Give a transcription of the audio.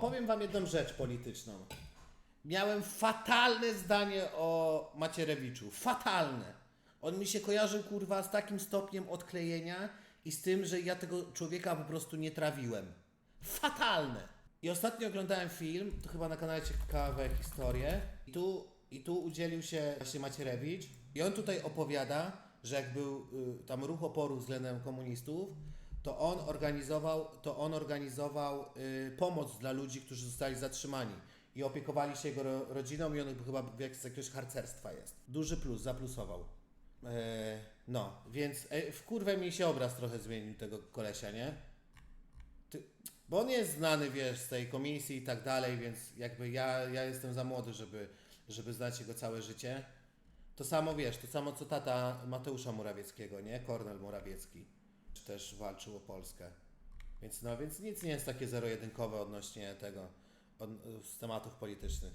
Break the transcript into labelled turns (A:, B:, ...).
A: powiem wam jedną rzecz polityczną. Miałem fatalne zdanie o Macierewiczu. Fatalne. On mi się kojarzył, kurwa, z takim stopniem odklejenia i z tym, że ja tego człowieka po prostu nie trawiłem. Fatalne. I ostatnio oglądałem film, to chyba na kanale Ciekawe Historie. I tu, I tu udzielił się właśnie Macierewicz. I on tutaj opowiada, że jak był y, tam ruch oporu względem komunistów, to on organizował, to on organizował y, pomoc dla ludzi, którzy zostali zatrzymani. I opiekowali się jego ro, rodziną i on chyba jak z jakiegoś harcerstwa jest. Duży plus, zaplusował. E, no, więc e, w kurwę mi się obraz trochę zmienił tego kolesia, nie? Ty, bo on jest znany, wiesz, z tej komisji i tak dalej, więc jakby ja, ja jestem za młody, żeby, żeby znać jego całe życie. To samo, wiesz, to samo co tata Mateusza Morawieckiego, nie? Kornel Morawiecki. Też walczył o Polskę. Więc no, więc nic nie jest takie zero-jedynkowe odnośnie tego, od, z tematów politycznych.